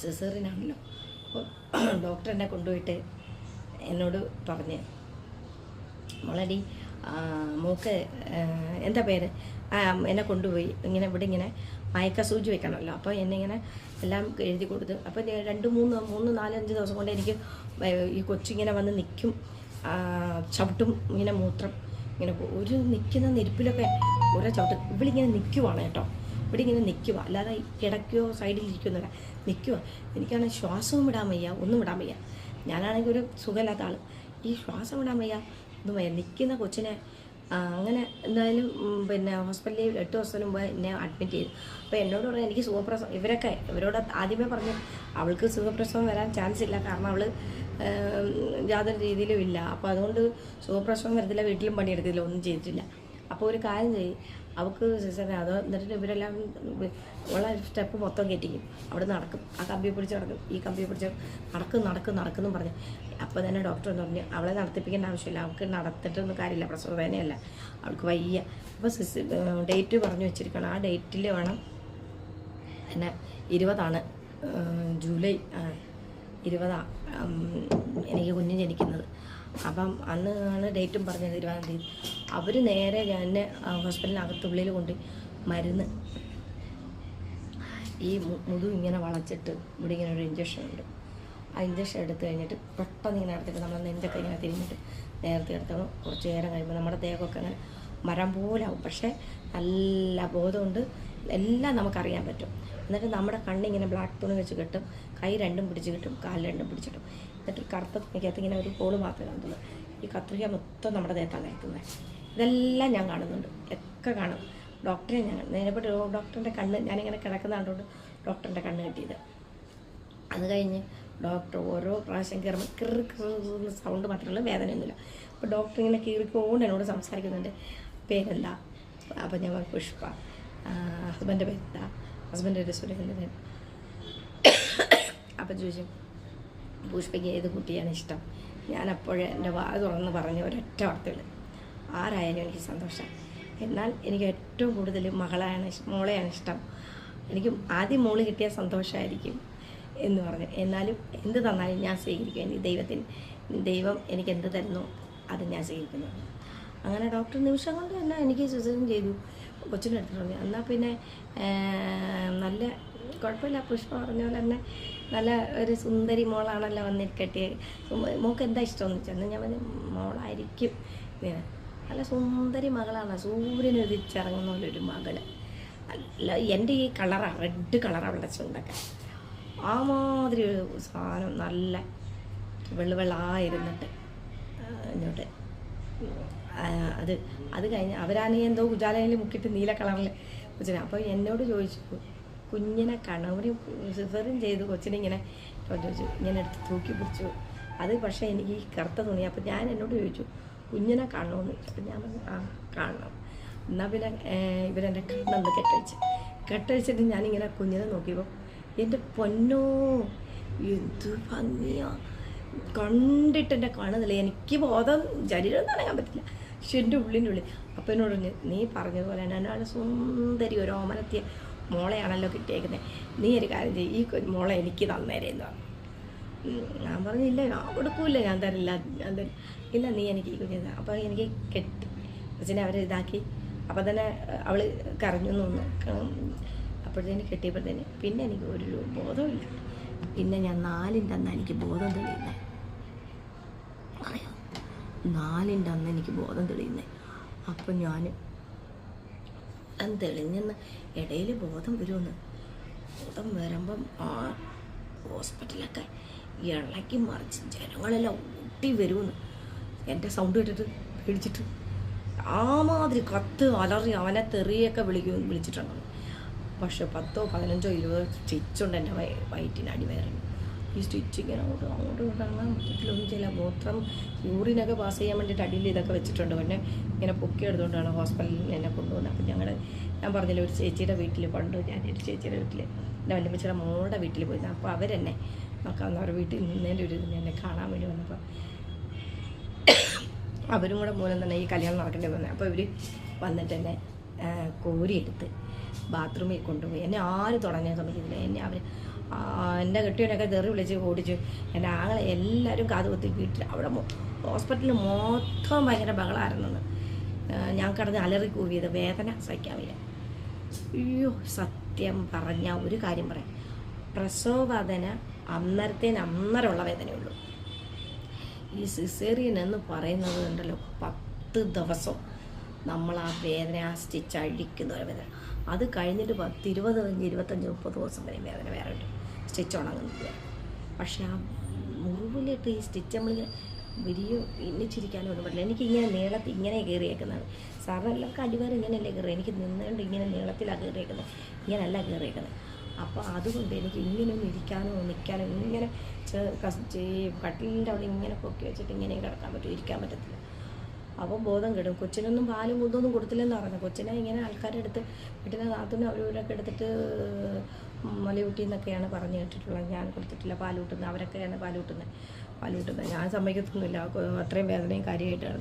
സിസേറിനാണല്ലോ അപ്പോൾ ഡോക്ടർ എന്നെ കൊണ്ടുപോയിട്ട് എന്നോട് പറഞ്ഞ് മോളടി മൂക്ക് എന്താ പേര്? എന്നെ കൊണ്ടുപോയി. ഇങ്ങനെ ഇവിടെ ഇങ്ങനെ മയക്ക സൂചി വെക്കണമല്ലോ. അപ്പോൾ എന്നെ ഇങ്ങനെ എല്ലാം എഴുതി കൊടുത്ത് അപ്പോൾ രണ്ട് മൂന്ന് മൂന്ന് നാലഞ്ച് ദിവസം കൊണ്ട് എനിക്ക് ഈ കൊച്ചിങ്ങനെ വന്ന് നിൽക്കും ചവിട്ടും ഇങ്ങനെ മൂത്രം ഇങ്ങനെ ഒരു നിൽക്കുന്ന നിരപ്പിലൊക്കെ ഓരോ ചവിട്ട് ഇവളിങ്ങനെ നിൽക്കുവാണ് കേട്ടോ. ഇവിടെ ഇങ്ങനെ നിൽക്കുക. അല്ലാതെ കിടക്കുകയോ സൈഡിൽ ഇരിക്കുന്നില്ല നിൽക്കുക. എനിക്കാണെങ്കിൽ ശ്വാസവും വിടാൻ വയ്യ. ഒന്നും വിടാൻ വയ്യ. ഞാനാണെങ്കിൽ ഒരു സുഖമില്ലാത്ത ആൾ ഈ ശ്വാസം വിടാൻ വയ്യ. ഒന്നും വയ്യ. നിൽക്കുന്ന കൊച്ചിനെ അങ്ങനെ എന്തായാലും പിന്നെ ഹോസ്പിറ്റലിൽ എട്ട് ദിവസത്തിന് മുമ്പ് എന്നെ അഡ്മിറ്റ് ചെയ്തു. അപ്പോൾ എന്നോട് പറഞ്ഞു എനിക്ക് സുഖപ്രസവം. ഇവരൊക്കെ ഇവരോട് ആദ്യമേ പറഞ്ഞു അവൾക്ക് സുഖപ്രസവം വരാൻ ചാൻസ് ഇല്ല. കാരണം അവൾ യാതൊരു രീതിയിലും ഇല്ല. അപ്പോൾ അതുകൊണ്ട് സുഖപ്രസവം വരത്തില്ല. വീട്ടിലും പണിയെടുത്തില്ല. ഒന്നും ചെയ്തിട്ടില്ല. അപ്പോൾ ഒരു കാര്യം ചെയ്യും. അവൾക്ക് സിസ്റ്ററിനെ അത് എന്നിട്ട് ഇവരെല്ലാം ഉള്ള സ്റ്റെപ്പ് മൊത്തം കയറ്റിക്കും അവിടെ നടക്കും. ആ കമ്പിയെ പിടിച്ച് നടക്കും. ഈ കമ്പിയെ പിടിച്ച് നടക്കും നടക്കും നടക്കുന്നു പറഞ്ഞു. അപ്പോൾ തന്നെ ഡോക്ടർ എന്ന് പറഞ്ഞു അവളെ നടത്തിപ്പിക്കേണ്ട ആവശ്യമില്ല. അവൾക്ക് നടത്തിട്ടൊന്നും കാര്യമില്ല. പ്രസവ വേദനയല്ല. അവൾക്ക് വയ്യ. അപ്പോൾ സിസ് ഡേറ്റ് പറഞ്ഞു വെച്ചിരിക്കണം ആ ഡേറ്റിൽ വേണം എന്നെ ഇരുപതാണ്. ജൂലൈ ആ, ഇരുപതാ എനിക്ക് കുഞ്ഞ് ജനിക്കുന്നത്. അപ്പം അന്ന് ആണ് ഡേറ്റും പറഞ്ഞത് ഇരുപതാം തീയതി. അവർ നേരെ ഞാൻ ഹോസ്പിറ്റലിനകത്തുള്ളിൽ കൊണ്ട് മരുന്ന്. ഈ മുതു ഇങ്ങനെ വളച്ചിട്ട് ഇവിടെ ഇങ്ങനെ ഒരു ഇഞ്ചക്ഷൻ ഉണ്ട്. ആ ഇഞ്ചക്ഷൻ എടുത്തു കഴിഞ്ഞിട്ട് പെട്ടെന്ന് ഇങ്ങനെ എടുത്തിട്ട് നമ്മൾ നെഞ്ചൊക്കെ ഇങ്ങനെ തിരിഞ്ഞിട്ട് നേരത്തെ എടുത്തപ്പോൾ കുറച്ച് നേരം കഴിയുമ്പോൾ നമ്മുടെ ദേഹമൊക്കെ അങ്ങനെ മരം പോലാവും പക്ഷേ നല്ല ബോധമുണ്ട്. എല്ലാം നമുക്കറിയാൻ പറ്റും. എന്നിട്ട് നമ്മുടെ കണ്ണിങ്ങനെ ബ്ലാക്ക് തുണി വെച്ച് കെട്ടും കൈ രണ്ടും പിടിച്ച് കിട്ടും കാൽ രണ്ടും പിടിച്ചിട്ടും എന്നിട്ട് കറുത്ത തുണിക്കകത്ത് ഇങ്ങനെ ഒരു കോൾ മാത്രമേ കാണത്തുള്ളൂ ഈ കത്രിക മൊത്തം നമ്മുടെ ദേഹത്താണ് കയറ്റുന്നത് ഇതെല്ലാം ഞാൻ കാണുന്നുണ്ട്. ഒക്കെ കാണും. ഡോക്ടറെ ഞാൻ നേരിട്ട് ഡോക്ടറിന്റെ കണ്ണ് ഞാനിങ്ങനെ കിടക്കുന്ന കണ്ടുകൊണ്ട് ഡോക്ടറിന്റെ കണ്ണ് കിട്ടിയത്. അത് കഴിഞ്ഞ് ഡോക്ടർ ഓരോ പ്രാവശ്യം കയറുമ്പോൾ കിറ് കിറുന്ന സൗണ്ട് മാത്രമല്ല വേദനയൊന്നുമില്ല. അപ്പോൾ ഡോക്ടർ ഇങ്ങനെ കീറിക്കൊണ്ട് എന്നോട് സംസാരിക്കുന്നുണ്ട്. പേരെന്താ? അപ്പോൾ ഞാൻ പുഷ്പ. ഹസ്ബന്റെ പേരെന്താ ഹസ്ബന്റെ ഒരു സുരേന്ദ്രൻ അപ്പം ചോദിച്ചു പുഷ്പയ്ക്ക് ഏത് കുട്ടിയാണ് ഇഷ്ടം? ഞാൻ അപ്പോഴേ എന്റെ വാ തുറന്ന് പറഞ്ഞ ഒരൊറ്റ വാർത്തകൾ ആരായാലും എനിക്ക് സന്തോഷം. എന്നാൽ എനിക്ക് ഏറ്റവും കൂടുതൽ മകളാണ് മോളെയാണ് ഇഷ്ടം. എനിക്ക് ആദ്യം മോൾ കിട്ടിയ സന്തോഷമായിരിക്കും എന്ന് പറഞ്ഞു. എന്നാലും എന്ത് തന്നാലും ഞാൻ സ്വീകരിക്കും. എനിക്ക് ദൈവത്തിന് ദൈവം എനിക്ക് എന്ത് തരുന്നു അത് ഞാൻ സ്വീകരിക്കുന്നു. അങ്ങനെ ഡോക്ടർ നിമിഷം കൊണ്ട് തന്നെ എനിക്ക് സിസേറിയൻ ചെയ്തു. കൊച്ചിനെ എടുത്തിട്ട് പറഞ്ഞു എന്നാൽ പിന്നെ നല്ല കുഴപ്പമില്ല. പുഷ്പ പറഞ്ഞ പോലെ തന്നെ നല്ല ഒരു സുന്ദരി മോളാണല്ലോ വന്നിട്ട് മോക്ക് മോൾക്ക് എന്താ ഇഷ്ടമെന്ന് വെച്ചാൽ ഞാൻ പറഞ്ഞു മോളായിരിക്കും. നല്ല സുന്ദരി മകളാണ്. സൂര്യൻ ഉദിച്ചിറങ്ങുന്ന പോലെ ഒരു മകൾ. അല്ല എന്റെ ഈ കളറാണ് റെഡ് കളറാണ് അവളുടെ ചുണ്ടൊക്കെ. ആ മാതിരി ഒരു സാധനം നല്ല വെള്ളുവെള്ളായിരുന്നിട്ട് ഇങ്ങോട്ട്. അത് അത് കഴിഞ്ഞ് അവരാണെങ്കിൽ എന്തോ ഉജാലയിൽ മുക്കിട്ട് നീല കളറിൽ കൊച്ചിനെ. അപ്പോൾ എന്നോട് ചോദിച്ചു കുഞ്ഞിനെ കണവരി സിസറും ചെയ്ത് കൊച്ചിനെ ഇങ്ങനെ ചോദിച്ചു ഇങ്ങനെ എടുത്ത് തൂക്കി പിടിച്ചു. അത് പക്ഷേ എനിക്ക് ഈ കറുത്ത തുണി അപ്പോൾ ഞാൻ എന്നോട് ചോദിച്ചു കുഞ്ഞിനെ കാണണമെന്ന് അപ്പം ഞാൻ പറഞ്ഞു ആ കാണണം. എന്നാൽ പിന്നെ ഇവരെന്റെ കണ്ണെന്ന് കെട്ടഴിച്ച്. കെട്ടഴിച്ചിട്ട് ഞാനിങ്ങനെ കുഞ്ഞിനെ നോക്കിയപ്പോൾ എന്റെ പൊന്നോ എന്ത് ഭംഗിയാ. കണ്ടിട്ട് എന്റെ കാണുന്നില്ല. എനിക്ക് ബോധം ശരീരം നനയാൻ പറ്റില്ല. പക്ഷെ എന്റെ ഉള്ളിന്റെ ഉള്ളിൽ അപ്പം എന്നോട് നീ പറഞ്ഞതുപോലെ തന്നെ എന്നാണ് സുന്ദരി ഒരു ഓമനത്തിയ മോളെയാണല്ലോ കിട്ടിയേക്കുന്നത് നീ ഒരു കാര്യം ചെയ്യും ഈ മോളെ എനിക്ക് തന്നേരെന്ന് പറഞ്ഞു. ഞാൻ പറഞ്ഞില്ല ഞാൻ കൊടുക്കൂല ഞാൻ തരില്ല ഞാൻ തരില്ല ഇല്ല നീ എനിക്ക് ഈ കുഞ്ഞു താ." അപ്പോൾ എനിക്ക് കെട്ടി കൊച്ചിനെ അവരെ ഇതാക്കി. അപ്പോൾ തന്നെ അവൾ കരഞ്ഞു നിന്ന് അപ്പോഴത്തേന് കെട്ടിയപ്പോഴത്തേന് പിന്നെ എനിക്ക് ഒരു ബോധമില്ല പിന്നെ ഞാൻ നാലിന്റെ അന്ന് എനിക്ക് ബോധം തെളിയുന്നേ. അറിയോ? നാലിന്റെ അന്ന് എനിക്ക് ബോധം തെളിയുന്നേ. അപ്പം ഞാൻ തെളിഞ്ഞെന്ന് ഇടയിൽ ബോധം വരുമെന്ന് ബോധം വരുമ്പം ഹോസ്പിറ്റലൊക്കെ ഇളക്കി മറിച്ച് ജനങ്ങളെല്ലാം ഊട്ടി വരുമെന്ന് എന്റെ സൗണ്ട് കേട്ടിട്ട് വിളിച്ചിട്ട് ആ മാതിരി കത്ത് അലറി അവനെ തെറിയൊക്കെ വിളിക്കും വിളിച്ചിട്ടുണ്ടോ പക്ഷെ പത്തോ പതിനഞ്ചോ ഇരുപതോ സ്റ്റിച്ചുണ്ട് എന്റെ വയ വയറ്റിന് അടിവയറിന്. ഈ സ്റ്റിച്ച് ഇങ്ങനെ അങ്ങോട്ട് അങ്ങോട്ടും അങ്ങനെ മൊത്തത്തിലൊന്നും ചെയ്യില്ല. മൂത്രം യൂറിനൊക്കെ പാസ് ചെയ്യാൻ വേണ്ടിയിട്ട് അടിയിൽ ഇതൊക്കെ വെച്ചിട്ടുണ്ട്. പിന്നെ ഇങ്ങനെ പൊക്കി എടുത്തുകൊണ്ടാണ് ഹോസ്പിറ്റലിൽ എന്നെ കൊണ്ടുപോകുന്നത് അപ്പം ഞങ്ങളുടെ ഞാൻ പറഞ്ഞില്ല ഒരു ചേച്ചിയുടെ വീട്ടിൽ പണ്ട് ഞാൻ ഒരു ചേച്ചിയുടെ വീട്ടിൽ എന്റെ വല്യമ്മച്ചിയുടെ മോളുടെ വീട്ടിൽ പോയി അപ്പോൾ അവരെന്നെ നോക്കാവുന്ന അവരുടെ വീട്ടിൽ നിന്നതിന്റെ ഒരു എന്നെ കാണാൻ വേണ്ടി വന്നപ്പോൾ അവരും കൂടെ മൂലം തന്നെ ഈ കല്യാണം നടക്കേണ്ടി വന്നത്. അപ്പോൾ ഇവർ വന്നിട്ട് എന്നെ കോരിയെടുത്ത് ബാത്റൂമിൽ കൊണ്ടുപോയി. എന്നെ ആരും തുടങ്ങാൻ ശ്രമിക്കുന്നില്ല എന്നെ അവർ എന്റെ കെട്ടിയവനൊക്കെ തെറി വിളിച്ച് ഓടിച്ചു എന്റെ ആങ്ങളെ എല്ലാവരും കാത് കുത്തി വീട്ടിൽ അവിടെ ഹോസ്പിറ്റലിൽ മൊത്തം ഭയങ്കര ബഹളമായിരുന്നെന്ന് ഞാൻ കിടന്ന് അലറി കൂവിയത് വേദന സഹിക്കാൻ വയ്യ. അയ്യോ സത്യം പറഞ്ഞ ഒരു കാര്യം പറയാം. പ്രസവവേദന അന്നേരത്തേന് അന്നേരമുള്ള വേദനയുള്ളൂ. ഈ സിസേറിയൻ എന്ന് പറയുന്നത് ഉണ്ടല്ലോ പത്ത് ദിവസം നമ്മൾ ആ വേദന ആ സ്റ്റിച്ച് അഴിക്കുന്ന ഒരു വേദന. അത് കഴിഞ്ഞിട്ട് പത്ത് ഇരുപത് ഇരുപത്തഞ്ച് മുപ്പത് ദിവസം വരെ വേദന വേറെ ഉണ്ട് സ്റ്റിച്ച് ഉണങ്ങുന്നില്ല. പക്ഷേ ആ മുറിവിലിട്ട് ഈ സ്റ്റിച്ച് നമ്മളിങ്ങനെ വലിയ ഇന്നിച്ചിരിക്കാനും ഒന്നും പറ്റില്ല. എനിക്ക് ഇങ്ങനെ നീളത്തിൽ ഇങ്ങനെ കയറിയേക്കുന്നതാണ് സാറിന് എല്ലാവർക്കും അടിവാരം ഇങ്ങനെയല്ലേ കയറി എനിക്ക് നിന്നുകൊണ്ട് ഇങ്ങനെ നീളത്തിലാണ് കയറിയേക്കുന്നത് ഇങ്ങനെയല്ല കയറിയേക്കുന്നത് അപ്പോൾ അതുകൊണ്ട് എനിക്ക് ഇങ്ങനെ ഇരിക്കാനോ നിൽക്കാനോ ഇങ്ങനെ ഈ കട്ടിലിന്റെ അവിടെ ഇങ്ങനെ പൊക്കി വെച്ചിട്ട് ഇങ്ങനെ കിടക്കാൻ പറ്റും. ഇരിക്കാൻ പറ്റത്തില്ല. അപ്പോൾ ബോധം കെടും. കൊച്ചിനൊന്നും പാലും മുതൊന്നും കൊടുത്തില്ലെന്ന് പറഞ്ഞു. കൊച്ചിനെ ഇങ്ങനെ ആൾക്കാരുടെ അടുത്ത് വീട്ടിലെ നാത്തുനിന്ന് അവരവരൊക്കെ എടുത്തിട്ട് മലയൂട്ടി എന്നൊക്കെയാണ് പറഞ്ഞു കേട്ടിട്ടുള്ളത്. ഞാൻ കൊടുത്തിട്ടില്ല പാലൂട്ടുന്നത് അവരൊക്കെയാണ് പാലൂട്ടുന്നത് പാലൂട്ടുന്നത് ഞാൻ സമ്മതിക്കത്തൊന്നുമില്ല. അത്രയും വേദനയും കാര്യമായിട്ടാണ്.